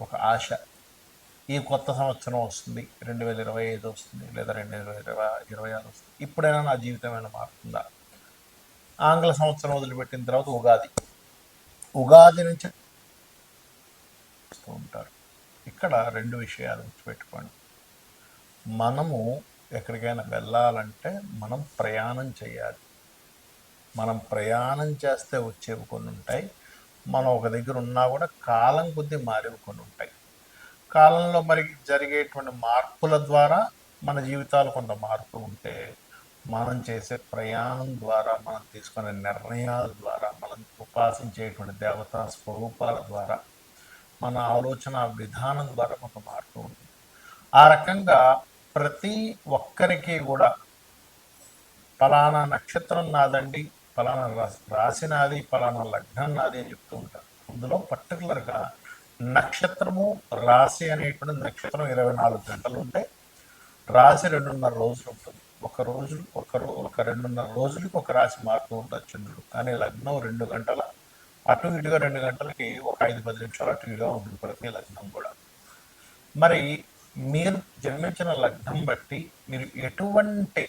ఒక ఆశ. ఈ కొత్త సంవత్సరం వస్తుంది. రెండు వేల ఇరవై ఐదు వస్తుంది లేదా రెండు వేల ఇరవై ఇరవై ఆరు వస్తుంది. ఇప్పుడైనా నా జీవితం ఏమైనా మారుతుందా? ఆంగ్ల సంవత్సరం వదిలిపెట్టిన తర్వాత ఉగాది. ఉగాది నుంచి ఉంటారు. ఇక్కడ రెండు విషయాలు గుర్తుపెట్టుకోండి. మనము ఎక్కడికైనా వెళ్ళాలంటే మనం ప్రయాణం చేయాలి. మనం ప్రయాణం చేస్తే వచ్చేవి కొన్ని ఉంటాయి. మనం ఒక దగ్గర ఉన్నా కూడా కాలం కొద్దీ మారేవి కొన్ని ఉంటాయి. కాలంలో మరి జరిగేటువంటి మార్పుల ద్వారా మన జీవితాలు కొంత మార్పు ఉంటే మనం చేసే ప్రయాణం ద్వారా మనం తీసుకునే నిర్ణయాల ద్వారా మనం ఉపాసించేటువంటి దేవతా స్వరూపాల ద్వారా మన ఆలోచన విధానం ద్వారా కొంత మార్పు ఉంటుంది ఆ రకంగా ప్రతి ఒక్కరికి కూడా ఫలానా నక్షత్రం నాదండి ఫలానా రాశి నాది ఫలానా లగ్నం నాది అని చెప్తూ ఉంటారు. అందులో పర్టికులర్గా నక్షత్రము రాశి అనేటువంటి నక్షత్రం ఇరవై నాలుగు గంటలు ఉంటే రాశి రెండున్నర రోజులు ఉంటుంది. ఒక రోజు ఒక ఒక రెండున్నర రోజులకి ఒక రాశి మారుతూ ఉంటుంది చంద్రుడు. కానీ లగ్నం రెండు గంటల అటు ఇటుగా రెండు గంటలకి ఒక ఐదు పది నిమిషాలు అటు ఇటుగా ఉంటుంది ప్రతి లగ్నం కూడా. మరి మీరు జన్మించిన లగ్నం బట్టి మీరు ఎటువంటి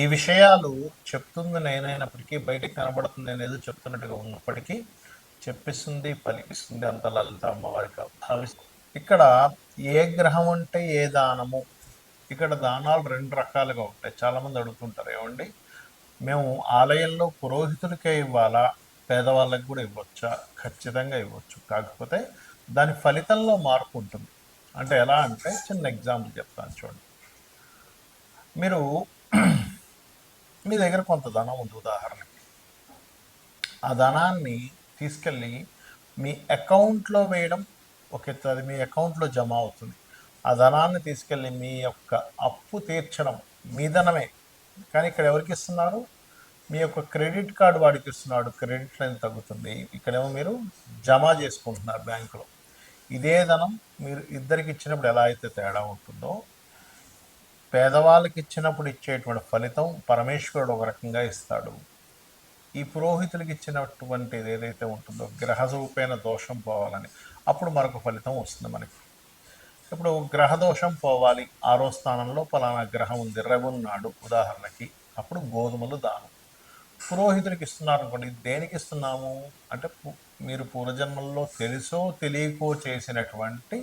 ఈ విషయాలు చెప్తుంది నేనైనప్పటికీ బయటకు కనబడుతుంది అనేది చెప్తున్నట్టుగా ఉన్నప్పటికీ చెప్పిస్తుంది పలికిస్తుంది అంత లలిత అమ్మవారికి భావిస్తుంది. ఇక్కడ ఏ గ్రహం అంటే ఏ దానము? ఇక్కడ దానాలు రెండు రకాలుగా ఉంటాయి. చాలామంది అడుగుతుంటారు ఏమండి? మేము ఆలయంలో పురోహితుడికే ఇవ్వాలా? పేదవాళ్ళకి కూడా ఇవ్వచ్చా? ఖచ్చితంగా ఇవ్వచ్చు. కాకపోతే దాని ఫలితంలో మార్పు ఉంటుంది. అంటే ఎలా అంటే చిన్న ఎగ్జాంపుల్ చెప్తాను చూడండి. మీరు మీ దగ్గర కొంత ధనం ఉంది ఉదాహరణకి. ఆ ధనాన్ని తీసుకెళ్ళి మీ అకౌంట్లో వేయడం ఒక అది మీ అకౌంట్లో జమ అవుతుంది. ఆ ధనాన్ని తీసుకెళ్ళి మీ యొక్క అప్పు తీర్చడం మీ ధనమే. కానీ ఇక్కడ ఎవరికి ఇస్తున్నారు? మీ యొక్క క్రెడిట్ కార్డు వాడికి ఇస్తున్నాడు క్రెడిట్ లైన్ తగ్గుతుంది. ఇక్కడేమో మీరు జమ చేసుకుంటున్నారు బ్యాంకులో. ఇదే ధనం మీరు ఇద్దరికి ఇచ్చినప్పుడు ఎలా అయితే తేడా ఉంటుందో పేదవాళ్ళకి ఇచ్చినప్పుడు ఇచ్చేటువంటి ఫలితం పరమేశ్వరుడు ఒక రకంగా ఇస్తాడు. ఈ పురోహితులకి ఇచ్చినటువంటిది ఏదైతే ఉంటుందో గ్రహరూపేణ దోషం పోవాలని అప్పుడు మరొక ఫలితం వస్తుంది మనకి. ఇప్పుడు గ్రహ దోషం పోవాలి. ఆరో స్థానంలో పలానా గ్రహం ఉంది. రవున్నాడు ఉదాహరణకి. అప్పుడు గోధుమలు దానం. పురోహితుడికి ఇస్తున్నారు అనుకోండి దేనికి ఇస్తున్నాము అంటే మీరు పూర్వజన్మల్లో తెలుసో తెలియకో చేసినటువంటి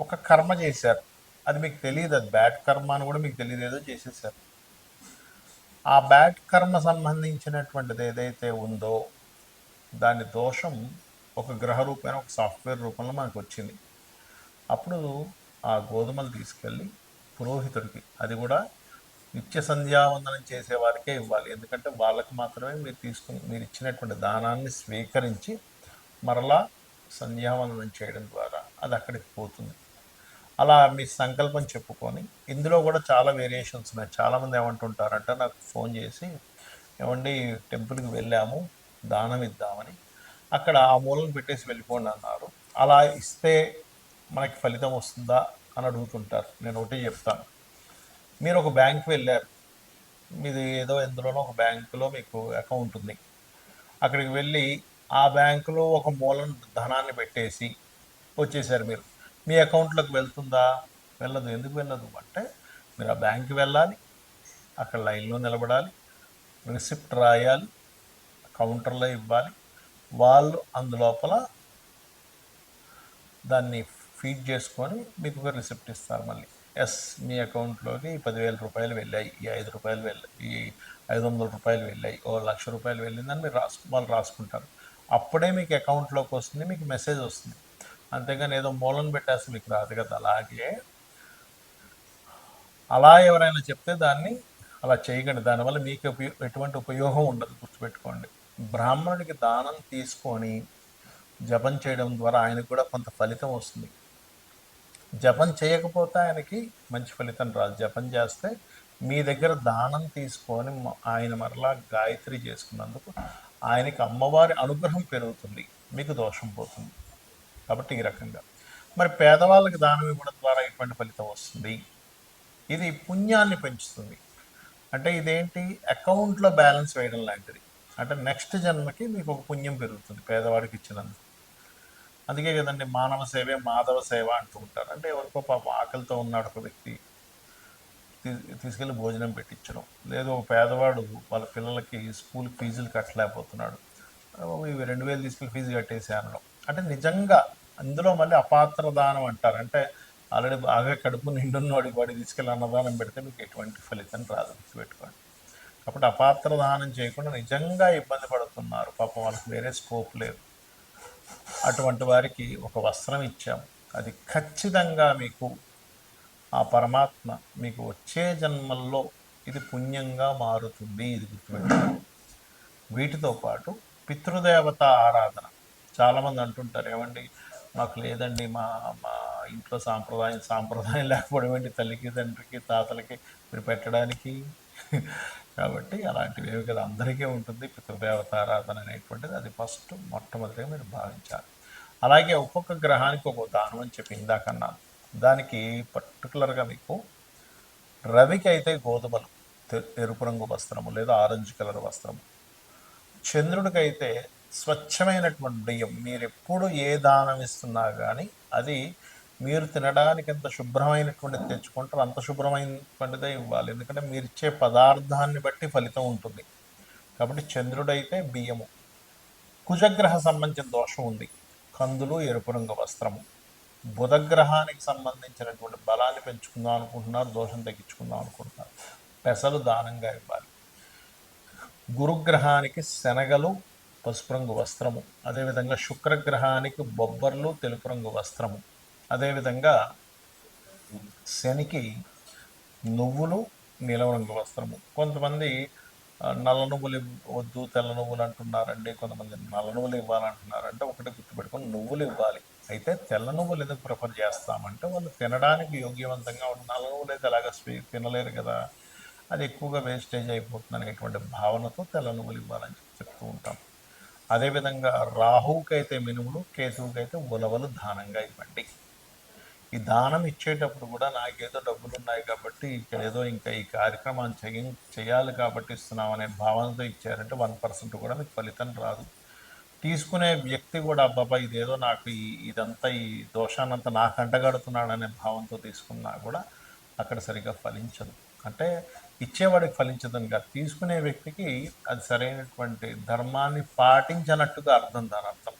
ఒక కర్మ చేశారు. అది మీకు తెలియదు అది బ్యాట్ కర్మ అని కూడా మీకు తెలియదు ఏదో చేసేసారు. ఆ బ్యాట్ కర్మ సంబంధించినటువంటిది ఏదైతే ఉందో దాని దోషం ఒక గ్రహ రూపేణ ఒక సాఫ్ట్వేర్ రూపంలో మనకు వచ్చింది. అప్పుడు ఆ గోధుమలు తీసుకెళ్ళి పురోహితుడికి అది కూడా నిత్య సంధ్యావందనం చేసే వారికే ఇవ్వాలి. ఎందుకంటే వాళ్ళకి మాత్రమే మీరు తీసుకుని మీరు ఇచ్చినటువంటి దానాన్ని స్వీకరించి మరలా సంధ్యావందనం చేయడం ద్వారా అది అక్కడికి పోతుంది. అలా మీ సంకల్పం చెప్పుకొని ఇందులో కూడా చాలా వేరియేషన్స్ ఉన్నాయి. చాలామంది ఏమంటుంటారంటే నాకు ఫోన్ చేసి ఏమండి టెంపుల్కి వెళ్ళాము దానం ఇద్దామని. అక్కడ ఆ మూలను పెట్టేసి వెళ్ళిపోండి అన్నారు. అలా ఇస్తే మనకి ఫలితం వస్తుందా అని అడుగుతుంటారు. నేను ఒకటి చెప్తాను. మీరు ఒక బ్యాంక్ వెళ్ళారు. మీది ఏదో ఎందులోనో ఒక బ్యాంకులో మీకు అకౌంట్ ఉంది. అక్కడికి వెళ్ళి ఆ బ్యాంకులో ఒక మూలం ధనాన్ని పెట్టేసి వచ్చేసారు మీరు. మీ అకౌంట్లోకి వెళ్తుందా? వెళ్ళదు. ఎందుకు వెళ్ళదు? అంటే మీరు ఆ బ్యాంక్కి వెళ్ళాలి. అక్కడ లైన్లో నిలబడాలి. రిసిప్ట్ రాయాలి. కౌంటర్లో ఇవ్వాలి. వాళ్ళు అందులోపల దాన్ని ఫీడ్ చేసుకొని మీకు ఒక రిసిప్ట్ ఇస్తారు మళ్ళీ. ఎస్ మీ అకౌంట్లోకి పదివేల రూపాయలు వెళ్ళాయి. ఈ ఐదు రూపాయలు వెళ్ళాయి ఈ ఐదు వందల రూపాయలు వెళ్ళాయి. ఓ లక్ష రూపాయలు వెళ్ళిందని మీరు రాసు వాళ్ళు రాసుకుంటారు. అప్పుడే మీకు అకౌంట్లోకి వస్తుంది మీకు మెసేజ్ వస్తుంది. అంతేగాని ఏదో మూలం పెట్టేస్తే మీకు రాదు కదా. అలాగే అలా ఎవరైనా చెప్తే దాన్ని అలా చేయకండి. దానివల్ల మీకు ఎటువంటి ఉపయోగం ఉండదు. గుర్తుపెట్టుకోండి. బ్రాహ్మణుడికి దానం తీసుకొని జపం చేయడం ద్వారా ఆయనకు కూడా కొంత ఫలితం వస్తుంది. జపం చేయకపోతే ఆయనకి మంచి ఫలితం రాదు. జపం చేస్తే మీ దగ్గర దానం తీసుకొని ఆయన మరలా గాయత్రి చేసుకున్నందుకు ఆయనకి అమ్మవారి అనుగ్రహం పెరుగుతుంది. మీకు దోషం పోతుంది. కాబట్టి ఈ రకంగా. మరి పేదవాళ్ళకి దానం ఇవ్వడం ద్వారా ఎటువంటి ఫలితం వస్తుంది. ఇది పుణ్యాన్ని పెంచుతుంది. అంటే ఇదేంటి? అకౌంట్లో బ్యాలెన్స్ వేయడం లాంటిది. అంటే నెక్స్ట్ జన్మకి మీకు ఒక పుణ్యం పెరుగుతుంది పేదవాడికి ఇచ్చినందుకు. అందుకే కదండి మానవ సేవే మాధవ సేవ అంటూ ఉంటారు. అంటే ఎవరికో పాప ఆకలితో ఉన్నాడు ఒక వ్యక్తి. తీ- తీసుకెళ్ళి భోజనం పెట్టించడం. లేదు ఒక పేదవాడు వాళ్ళ పిల్లలకి స్కూల్ ఫీజులు కట్టలేకపోతున్నాడు. ఇవి రెండు వేలు తీసుకెళ్ళి ఫీజు కట్టేసి అనడం అంటే నిజంగా అందులో మళ్ళీ అపాత్ర దానం అంటారు. అంటే ఆల్రెడీ బాగా కడుపు నిండున్నవాడికి వాడికి తీసుకెళ్ళి అన్నదానం పెడితే మీకు ఎటువంటి ఫలితం రాదు గుర్తుపెట్టుకోండి. కాబట్టి అపాత్ర దానం చేయకుండా నిజంగా ఇబ్బంది పడుతున్నారు. పాపం వాళ్ళకి వేరే స్కోప్ లేదు. అటువంటి వారికి ఒక వస్త్రం ఇచ్చాం. అది ఖచ్చితంగా మీకు ఆ పరమాత్మ మీకు వచ్చే జన్మల్లో ఇది పుణ్యంగా మారుతుంది. ఇది గుర్తుపెట్టుకోండి. వీటితో పాటు పితృదేవత ఆరాధన. చాలామంది అంటుంటారు ఏమండి మాకు లేదండి మా మా ఇంట్లో సాంప్రదాయం సాంప్రదాయం లేకపోవడం ఏంటి? తల్లికి తండ్రికి తాతలకి మీరు పెట్టడానికి? కాబట్టి అలాంటివి ఏవి కదా అందరికీ ఉంటుంది పితృదేవతారాధన అనేటువంటిది. అది ఫస్ట్ మొట్టమొదటిగా మీరు భావించాలి. అలాగే ఒక్కొక్క గ్రహానికి ఒక్కొక్క దానం అని చెప్పి ఇందాకన్నాను దానికి పర్టికులర్గా మీకు రవికి అయితే గోధుమలు తె- ఎరుపు రంగు వస్త్రము లేదా ఆరెంజ్ కలర్ వస్త్రము. చంద్రుడికైతే స్వచ్ఛమైనటువంటి బియ్యం. మీరు ఎప్పుడు ఏ దానం ఇస్తున్నా కానీ అది మీరు తినడానికి ఎంత శుభ్రమైనటువంటి తెచ్చుకుంటారో అంత శుభ్రమైనటువంటిదే ఇవ్వాలి. ఎందుకంటే మీరు ఇచ్చే పదార్థాన్ని బట్టి ఫలితం ఉంటుంది. కాబట్టి చంద్రుడైతే బియ్యము. కుజగ్రహ సంబంధించిన దోషం ఉంది. కందులు ఎరుపు రంగు వస్త్రము. బుధగ్రహానికి సంబంధించినటువంటి బలాన్ని పెంచుకుందాం అనుకుంటున్నారు దోషం తగ్గించుకుందాం అనుకుంటున్నారు. పెసలు దానంగా ఇవ్వాలి. గురుగ్రహానికి శనగలు పసుపు రంగు వస్త్రము. అదేవిధంగా శుక్రగ్రహానికి బొబ్బర్లు తెలుపు రంగు వస్త్రము. అదేవిధంగా శనికి నువ్వులు నీలం రంగు వస్త్రము. కొంతమంది నల్ల నువ్వులు వద్దు తెల్ల నువ్వులు అంటున్నారండి. కొంతమంది నల్ల నువ్వులు ఇవ్వాలంటున్నారు. అంటే ఒకటి గుర్తుపెట్టుకొని నువ్వులు ఇవ్వాలి. అయితే తెల్ల నువ్వులు ఎందుకు ప్రిఫర్ చేస్తామంటే వాళ్ళు తినడానికి యోగ్యవంతంగా ఉంటుంది నల్ల నువ్వులు అయితే అలాగా స్వీ తినలేరు కదా. అది ఎక్కువగా వేస్టేజ్ అయిపోతుంది అనేటువంటి భావనతో తెల్ల నువ్వులు ఇవ్వాలని చెప్తూ ఉంటాం. అదేవిధంగా రాహువుకైతే మినుములు కేతువుకైతే ఉలవలు దానంగా ఇవ్వండి. ఈ దానం ఇచ్చేటప్పుడు కూడా నాకేదో డబ్బులు ఉన్నాయి కాబట్టి ఇక్కడ ఏదో ఇంకా ఈ కార్యక్రమాన్ని చేయ చేయాలి కాబట్టి ఇస్తున్నాం అనే భావనతో ఇచ్చారంటే వన్ పర్సెంట్ కూడా మీకు ఫలితం రాదు. తీసుకునే వ్యక్తి కూడా అబ్బాబా ఇదేదో నాకు ఈ ఇదంతా ఈ దోషాన్నంతా నాకు అంటగడుతున్నాడు అనే భావంతో తీసుకున్నా కూడా అక్కడ సరిగా ఫలించదు. అంటే ఇచ్చేవాడికి ఫలించదని కాదు. తీసుకునే వ్యక్తికి అది సరైనటువంటి ధర్మాన్ని పాటించనట్టుగా అర్థం దాని అర్థం.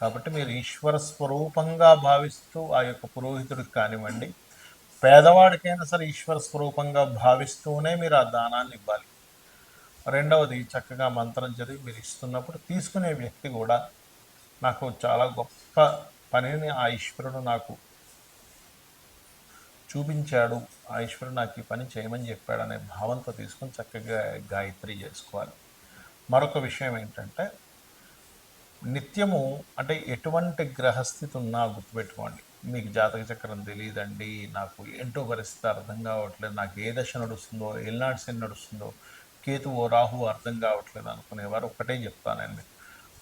కాబట్టి మీరు ఈశ్వర స్వరూపంగా భావిస్తూ ఆ యొక్క పురోహితుడికి కానివ్వండి పేదవాడికైనా సరే ఈశ్వర స్వరూపంగా భావిస్తూనే మీరు ఆ దానాన్ని ఇవ్వాలి. రెండవది చక్కగా మంత్రం చదివి మీరు ఇస్తున్నప్పుడు తీసుకునే వ్యక్తి కూడా నాకు చాలా గొప్ప పనిని ఆ ఈశ్వరుడు నాకు చూపించాడు. ఆ ఈశ్వరుడు నాకు ఈ పని చేయమని చెప్పాడు అనే భావంతో తీసుకొని చక్కగా గాయత్రి చేసుకోవాలి. మరొక విషయం ఏంటంటే నిత్యము అంటే ఎటువంటి గ్రహస్థితి ఉన్నా గుర్తుపెట్టుకోండి. మీకు జాతక చక్రం తెలియదండి నాకు ఏంటో పరిస్థితి అర్థం కావట్లేదు నాకు ఏ దశ నడుస్తుందో ఎల్నాడు శని నడుస్తుందో కేతువు రాహు అర్థం కావట్లేదు అనుకునేవారు ఒకటే చెప్తానండి.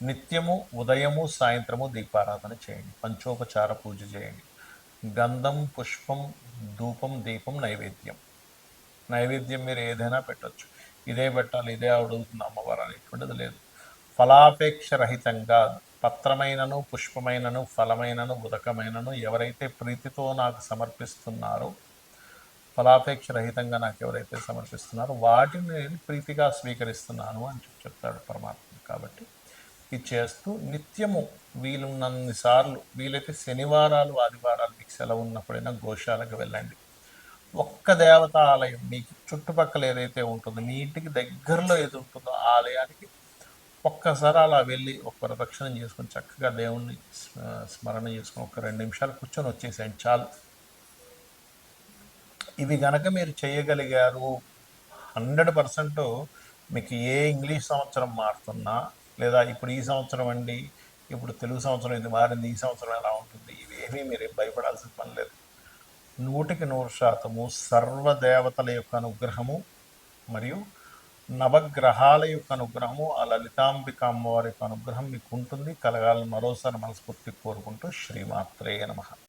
నిత్యము ఉదయము సాయంత్రము దీపారాధన చేయండి. పంచోపచార పూజ చేయండి. గంధం పుష్పం ధూపం దీపం నైవేద్యం. నైవేద్యం మీరు ఏదైనా పెట్టొచ్చు. ఇదే పెట్టాలి ఇదే అడుగుతుంది అమ్మవారు అనేటువంటిది లేదు. ఫలాపేక్ష రహితంగా పత్రమైనను పుష్పమైనను ఫలమైనను ఉదకమైనను ఎవరైతే ప్రీతితో నాకు సమర్పిస్తున్నారో ఫలాపేక్ష రహితంగా నాకు ఎవరైతే సమర్పిస్తున్నారో వాటిని నేను ప్రీతిగా స్వీకరిస్తున్నాను అని చెప్తాడు పరమాత్మ కాబట్టి ఇది చేస్తూ నిత్యము వీలున్నన్ని సార్లు వీలైతే శనివారాలు ఆదివారాలు మీకు సెలవు ఉన్నప్పుడైనా గోశాలకు వెళ్ళండి. ఒక్క దేవత ఆలయం మీకు చుట్టుపక్కల ఏదైతే ఉంటుందో మీ ఇంటికి దగ్గరలో ఏది ఉంటుందో ఆలయానికి ఒక్కసారి అలా వెళ్ళి ఒక ప్రదక్షిణం చేసుకొని చక్కగా దేవుణ్ణి స్మ- స్మరణ చేసుకొని ఒక రెండు నిమిషాలు కూర్చొని వచ్చేసేయండి చాలు. ఇవి గనక మీరు చేయగలిగారు హండ్రెడ్ పర్సెంట్ మీకు ఏ ఇంగ్లీష్ సంవత్సరం మారుతున్నా లేదా ఇప్పుడు ఈ సంవత్సరం అండి ఇప్పుడు తెలుగు సంవత్సరం ఇది మారింది ఈ సంవత్సరం ఎలా ఉంటుంది ఇవేమీ మీరు భయపడాల్సిన పని లేదు. నూటికి నూరు శాతము సర్వదేవతల యొక్క అనుగ్రహము మరియు నవగ్రహాల యొక్క అనుగ్రహము ఆ లలితాంబిక అమ్మవారి యొక్క అనుగ్రహం మీకు ఉంటుంది. కలగాలని మరోసారి మనస్ఫూర్తి కోరుకుంటూ శ్రీమాత్రే నమః.